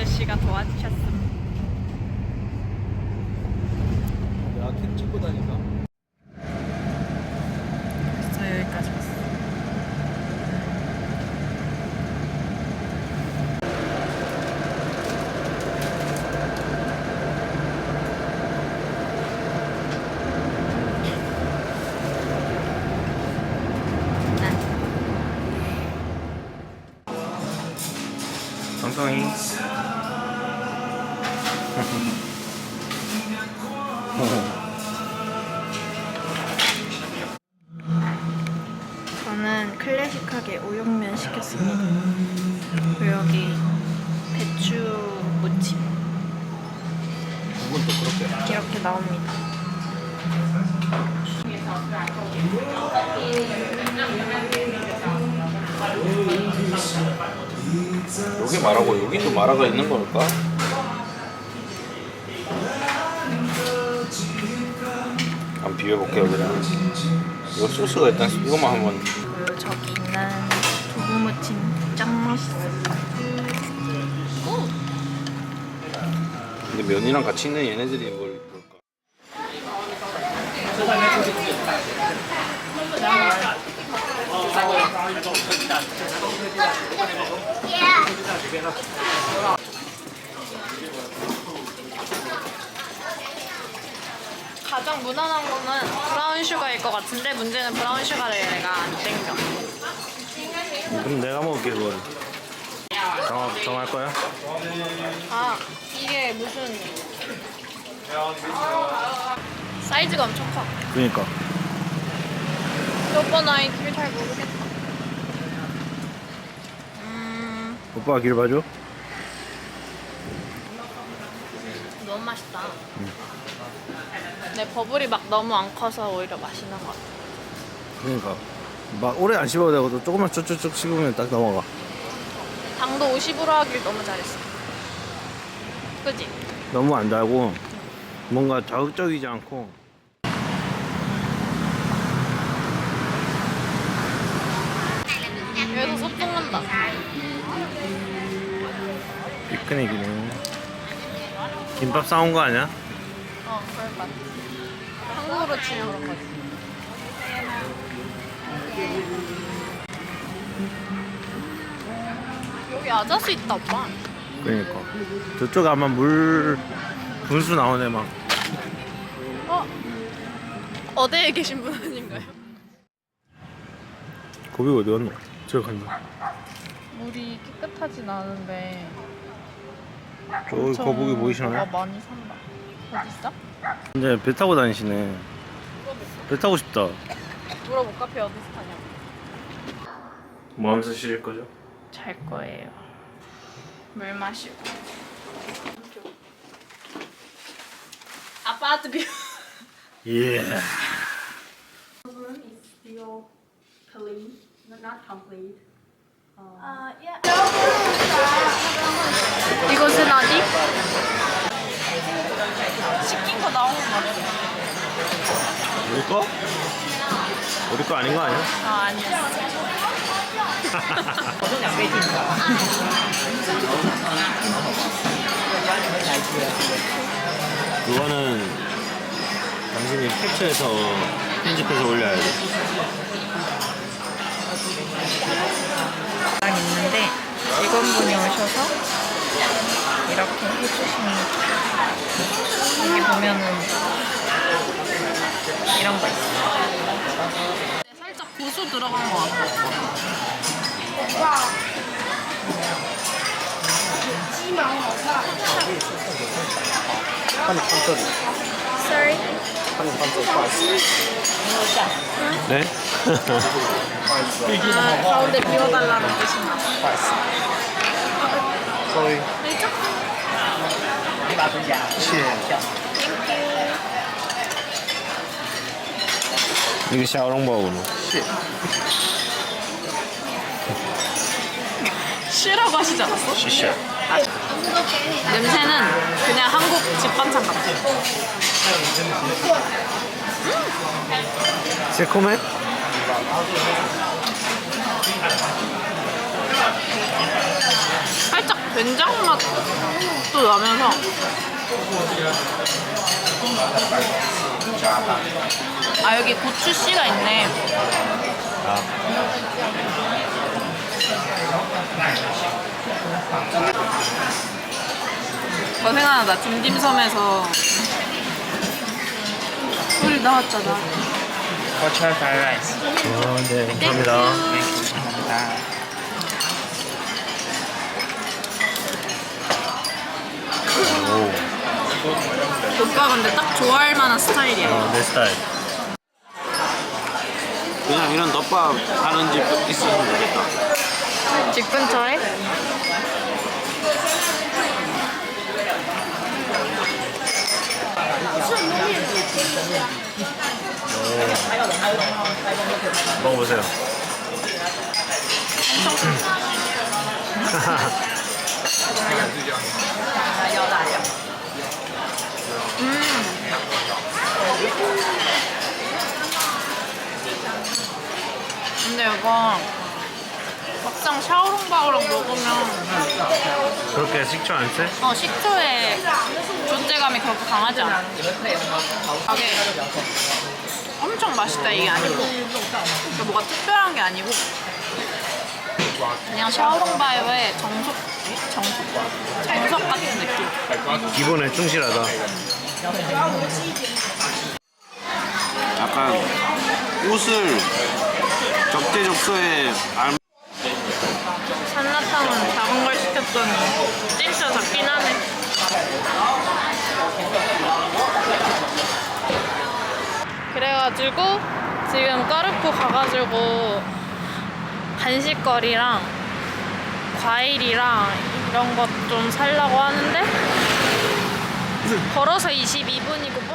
아저씨가 도와주셨습니다. 내가 캠 찍고 다니까. 그래서 여기까지 왔어. 똥똥이. 저는 클래식하게 우육면 시켰습니다. 그리고 여기 배추 무침 이건 또 그렇게. 이렇게 나옵니다. 여기 말하고 여기도 마라가 있는 걸까? 한번 비벼볼게요 그냥. 이거 소스가 일단 이것만 한번. 그리고 저기 있는 두부 무침 짱 맛있어요. 오! 근데 면이랑 같이 있는 얘네들이 뭘 볼까? 가장 무난한 거는 브라운 슈가일 것 같은데 문제는 브라운 슈가를 내가 안 땡겨. 그럼 내가 먹을게 그건. 정 정할 거야? 아 이게 무슨 사이즈가 엄청 커. 그러니까. 몇번 아이템이 잘 모르겠다. 음 오빠가 길 봐줘. 너무 맛있다. 내 버블이 막 너무 안 커서 오히려 맛있는 것 같아. 그러니까. 막 오래 안 씹어도 되고 조금만 쭉쭉쭉 씹으면 딱 넘어가. 당도 50으로 하길 너무 잘했어. 그지? 너무 안 달고 뭔가 자극적이지 않고 여기서 쏙 녹는다. 피크닉이네. 김밥 싸온 거 아니야? 어, 그럴 것 같아. 한국으로 치면 그런 거지. 여기 아자스 있다, 오빠. 그러니까. 저쪽 아마 물 분수 나오네 막. 어? 어디에 계신 분 아닌가요? 거기 어디 갔노? 저기 갔나? 물이 깨끗하진 않은데. 저기 엄청- 거북이 보이시나요? 어, 많이 산다. 어디 있어? 이제 배 타고 다니시네. 배 타고 싶다. 물어볼까? 배 어디서 타냐? 뭐 하면서 쉬실 거죠? 잘 거예요. 물 마시고. 아파트 뷰. 예. 거? 우리 거 아닌 거 아니야? 아, 아니었어. 그거는 당신이 캡처해서 편집해서 올려야 돼. 딱 있는데 직원분이 오셔서 이렇게 해주십니다. 여기 보면은 이런 거 있어. 살짝 고수 들어간 거 같아. 한입 판짜리. Sorry. 한입 판짜리 파이스. 네? 아, 가운데 비워달라는 뜻인가? Sorry. 이게 샤오롱바오로 쉬라고 하시지 않았어? 쉬쉬 아, 냄새는 그냥 한국 집 반찬 같아요 새콤해? 살짝 된장 맛도 나면서 아 여기 고추 씨가 있네. 아, 그거 생각난다. dimdim섬에서 소리 나왔잖아. Fried rice. 어, 네, 감사합니다. 땡큐. 감사합니다. 오, 오빠 근데 딱 좋아할 만한 스타일이야. 어, 내 스타일. 그냥 이런 덮밥 하는 집 있으면 되겠다. 집 근처에? 먹어보세요. 근데 이거 막상 샤오롱바오랑 먹으면 그렇게 식초 안 세? 어 식초의 존재감이 그렇게 강하지 않아. 가게 엄청 맛있다 이게 아니고 그러니까 뭐가 특별한 게 아니고 그냥 샤오롱바오의 정석 정석 정석 같은 느낌. 기본에 충실하다. 약간 옷을 적재적소에 알 산나탕은 작은 걸 시켰더니 진짜 작긴 하네. 그래가지고 지금 까르푸 가가지고 간식거리랑 과일이랑 이런 것 좀 살려고 하는데 걸어서 22분이고